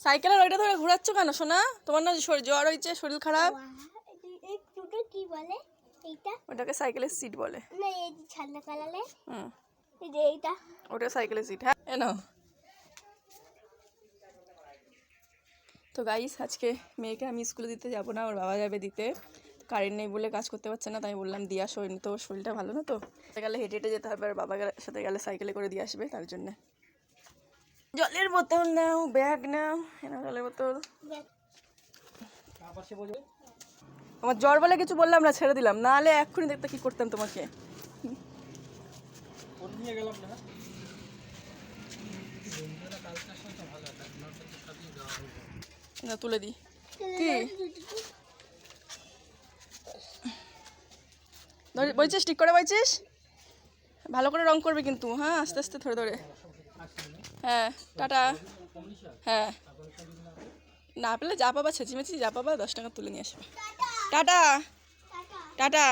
সাইকেলের ওইটা ধরে ঘোরাচ্ছ কেন সোনা? তোমার না শরীর জ্বর হয়েছে শরীর খারাপ? কি বলে? এইটা? ওটাকে সাইকেলের সিট বলে। না এই যে ছান্না কালারে হুম। এই যে এইটা। ওটা সাইকেলের সিট হ্যাঁ? এ নাও। তো গাইস আজকে মেয়েকে আমি স্কুলে দিতে যাব না ওর বাবা যাবে দিতে। কারেন্ট নেই বলে কাজ করতে পারছে না তাই বললাম দিয়ে আসো তো শরীরটা ভালো না তো? গেলে হেঁটে হেঁটে যেতে হবে আর বাবার সাথে গেলে সাইকেলে করে দিয়ে আসবে তার জন্যে। জলের বোতল নাও ব্যাগ নাও জলের বোতল। আমার জ্বর বলে কিছু বললাম না ছেড়ে দিলাম। নাহলে এক্ষুনি দেখতে কি করতাম তোমাকে। না। তুলে দিই কি? বলছিস ঠিক করে বলছিস? ভালো করে রং করবি কিন্তু হ্যাঁ আস্তে আস্তে ধরে ধরে। হ্যাঁ টাটা। হ্যাঁ। না, পেলে যা পাবা ছেঁচিমেচি যা পাবা, দশ টাকা তুলে নিয়ে আসবে। টাটা। টাটা।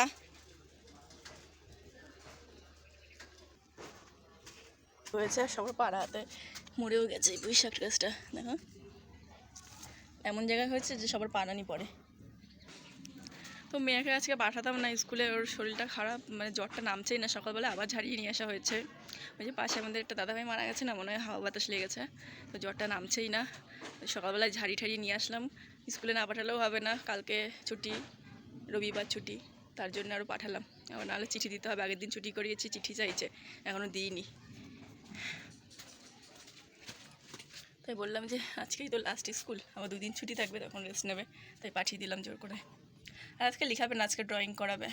হয়েছে, সবার পাড়া হাতে মরেও গেছে এই বৈশাখ গাছটা, দেখো। এমন জায়গায় হয়েছে যে সবার পানানি পড়ে। তো মেয়েকে আজকে পাঠাতাম না, স্কুলে ওর শরীরটা খারাপ মানে জ্বরটা নামছেই না, সকালবেলা আবার ঝাড়িয়ে নিয়ে আসা হয়েছে। ওই যে পাশে আমাদের একটা দাদাভাই মারা গেছে না, মনে হয় হাওয়া বাতাস লেগেছে তো জ্বরটা নামছেই না। সকালবেলায় ঝাড়ি ঠাড়িয়ে নিয়ে আসলাম, স্কুলে না পাঠালেও হবে না, কালকে ছুটি, রবিবার ছুটি, তার জন্য আরও পাঠালাম। আবার নাহলে চিঠি দিতে হবে, আগের দিন ছুটি করিয়েছি, চিঠি চাইছে এখনও দিইনি। তাই বললাম যে, আজকেই তো লাস্ট স্কুল, আবার দুদিন ছুটি থাকবে, তখন রেস্ট নেবে, তাই পাঠিয়ে দিলাম জোর করে। আর আজকে লিখাবে না আজকে ড্রয়িং করাবে।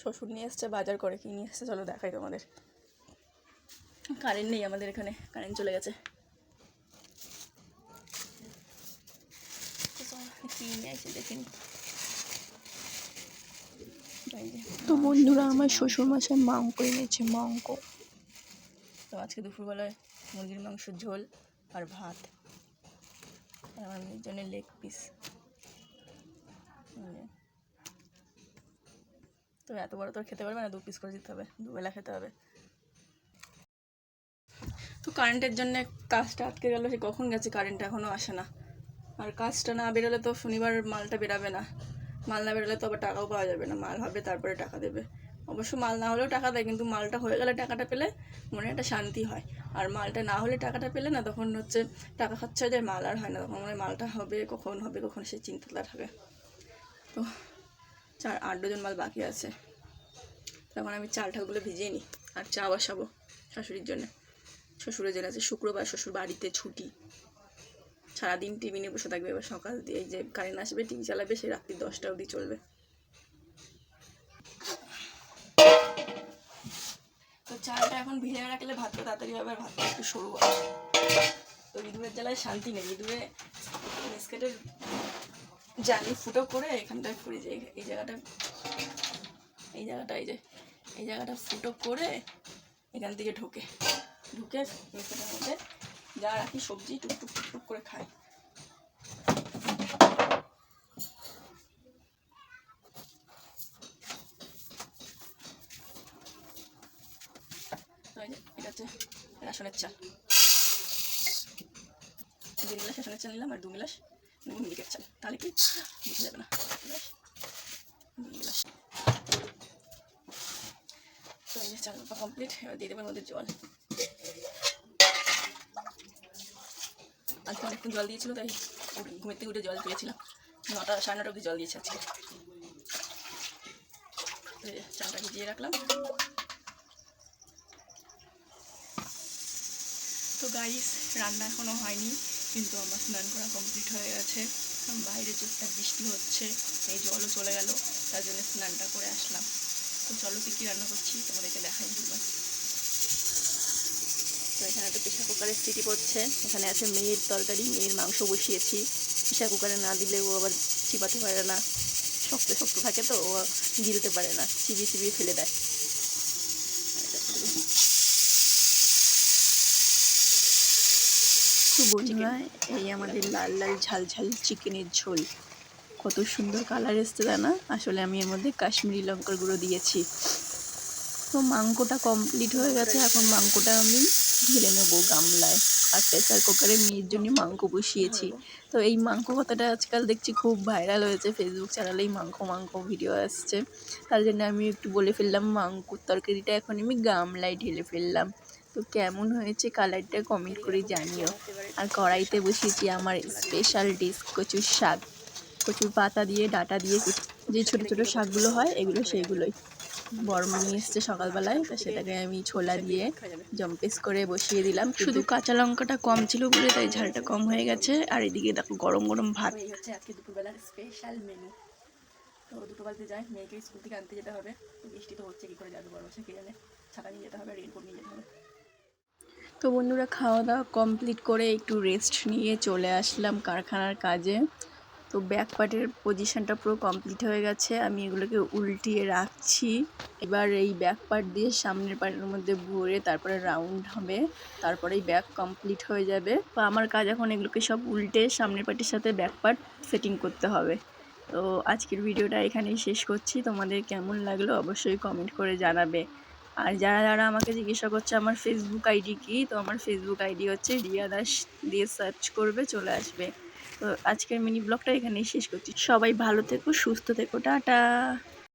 শ্বশুর নিয়ে এসছে বাজার করে কি নিয়ে এসছে চলো দেখাই তোমাদের। কারেন্ট নেই আমাদের এখানে কারেন্ট চলে গেছে। তো চলো, কি নিয়ে আসছে দেখিনি তো বন্ধুরা আমার শ্বশুর মাংস এনেছে মাংস। তো আজকে দুপুরবেলায় মুরগির মাংসের ঝোল আর ভাত। আমার জন্য লেগ পিস তো এত বড় তো খেতে পারবে না, দু পিস করে দিতে হবে, দুবেলা খেতে হবে। তো কারেন্টের জন্য কাজটা আটকে গেল, সে কখন গেছে কারেন্ট এখনও আসে না। আর কাজটা না বেরোলে তো শনিবার মালটা বেরাবে না। মাল না বেরোলে তো আবার টাকাও পাওয়া যাবে না, মাল হবে তারপরে টাকা দেবে। অবশ্য মাল না হলেও টাকা দেয়, কিন্তু মালটা হয়ে গেলে টাকাটা পেলে মনে একটা শান্তি হয়। আর মালটা না হলে টাকাটা পেলে না, তখন হচ্ছে টাকা খরচা হয়ে যায় মাল আর হয় না। তখন মনে মালটা হবে, কখন হবে, কখন সে চিন্তাটা থাকে তো চার আট ডজন মাল বাকি আছে। তখন আমি চাল ঠাকগুলো ভিজিয়ে নিই আর চা বসাবো শাশুড়ির জন্য। শ্বশুরের জন্য আছে, শুক্রবার শ্বশুর বাড়িতে ছুটি। সারাদিন টিভি নিয়ে বসে থাকবে, এবার সকাল দিয়ে যে কারেন্ট আসবে, টিভি চালাবে, সে রাত্রি দশটা অবধি চলবে। চালটা এখন ভিজে রাখলে ভাতটা তাড়াতাড়ি হবে আর ভাতটা একটু সরু হবে। তো ইঁদুরের জ্বালায় শান্তি নেই। ইঁদুরে বিস্কেটের জালি ফুটো করে এখানটায় ফ্রিজে এই জায়গাটা এই জায়গাটা, এই যে, এই জায়গাটা ফুটো করে এখান থেকে ঢোকে। ঢুকে বিস্কেটের মধ্যে যা রাখি সবজি টুকটুক টুকটুক করে খায় তো এই যে এটা হচ্ছে রেশনের চাল। দেড় গ্লাস রেশনের চাল নিলাম আর দু গ্লাস মিলিকের চাল। তাহলে কি বোঝা যাবে না? গ্লাস, তো এই চাল কমপ্লিট এবার দিয়ে দেবেন ওদের জল। আজকে অনেকক্ষণ জল দিয়েছিল তাই ঘুমের থেকে উঠে জল পেয়েছিলাম। নটা সাড়ে নটা অবধি জল দিয়েছে আজকে। চালটা ভিজিয়ে রাখলাম। গাইস রান্না এখনও হয়নি, কিন্তু আমার স্নান করা কমপ্লিট হয়ে গেছে। বাইরে চোখটা বৃষ্টি হচ্ছে, এই জলও চলে গেল, তার জন্য স্নানটা করে আসলাম। তো চলো কী কী রান্না করছি, তোমাদেরকে দেখাই দুবার তো এখানে তো প্রেশার কুকারের সিটি পড়ছে, এখানে আছে মেয়ের তরকারি, মেয়ের মাংস বসিয়েছি। প্রেশার কুকারে না দিলে ও আবার চিবাতে পারে না। শক্ত শক্ত থাকে তো, ও গিলতে পারে না, চিবিয়ে চিবিয়ে ফেলে দেয় আর এটা করে দিই। তো বন্ধুরা, এই আমাদের লাল লাল ঝাল ঝাল চিকেনের ঝোল। কত সুন্দর কালার এসছে তা না আসলে আমি এর মধ্যে কাশ্মীরি লঙ্কার গুঁড়ো দিয়েছি। তো মাংকটা কমপ্লিট হয়ে গেছে। এখন মাংকটা আমি ঢেলে নেব গামলায়। আর প্রেসার কুকারে মেয়ের জন্য মাংস বসিয়েছি। তো এই মাংস কথাটা আজকাল দেখছি খুব ভাইরাল হয়েছে ফেসবুক চ্যানেলেই মাংস মাংস ভিডিও আসছে। তার জন্য আমি একটু বলে ফেললাম মাংকুর তরকারিটা এখন আমি গামলায় ঢেলে ফেললাম। তো কেমন হয়েছে কালারটা কমেন্ট করে জানিও। আর কড়াইতে বসিয়েছি আমার স্পেশাল ডিশ কচুর শাক। কচুর পাতা দিয়ে, ডাটা দিয়ে যে ছোটো ছোটো শাকগুলো হয়, এগুলো সেইগুলোই। বরম নিয়ে এসছে সকালবেলায়, তো সেটাকে আমি ছোলা দিয়ে জম্পেস করে বসিয়ে দিলাম। শুধু কাঁচা লঙ্কাটা কম ছিল বলে, তাই ঝালটা কম হয়ে গেছে। আর এদিকে দেখো গরম গরম ভাত। এই হচ্ছে আজকে দুপুরবেলার স্পেশাল মেনু তো দুটো বাজতে যায় মেয়েকে স্কুল থেকে আনতে যেতে হবে। বৃষ্টি তো হচ্ছে, কী করে যাবে বড় বসে কে জানে? ছাতা নিয়ে যেতে হবে রেনকোট নিয়ে যেতে হবে। তো বন্ধুরা খাওয়া দাওয়া কমপ্লিট করে একটু রেস্ট নিয়ে চলে আসলাম কারখানার কাজে। তো ব্যাক পার্টের পজিশনটা পুরো কমপ্লিট হয়ে গেছে। আমি এগুলোকে উল্টিয়ে রাখছি। এবার এই ব্যাক পার্ট দিয়ে সামনের পার্টের মধ্যে ভরে তারপরে রাউন্ড হবে। তারপরেই ব্যাক কমপ্লিট হয়ে যাবে। তো আমার কাজ এখন এগুলোকে সব উল্টে সামনের পার্টের সাথে ব্যাক পার্ট সেটিং করতে হবে। তো আজকের ভিডিওটা এখানেই শেষ করছি। তোমাদের কেমন লাগল অবশ্যই কমেন্ট করে জানাবে। আর যারা যারা আমাকে জিজ্ঞাসা করছে আমার ফেসবুক আইডি কি, তো আমার ফেসবুক আইডি হচ্ছে রিয়া দাস দিয়ে সার্চ করবে, চলে আসবে। তো আজকের মিনি ব্লগটা এখানেই শেষ করছি। সবাই ভালো থেকো, সুস্থ থেকো, টাটা।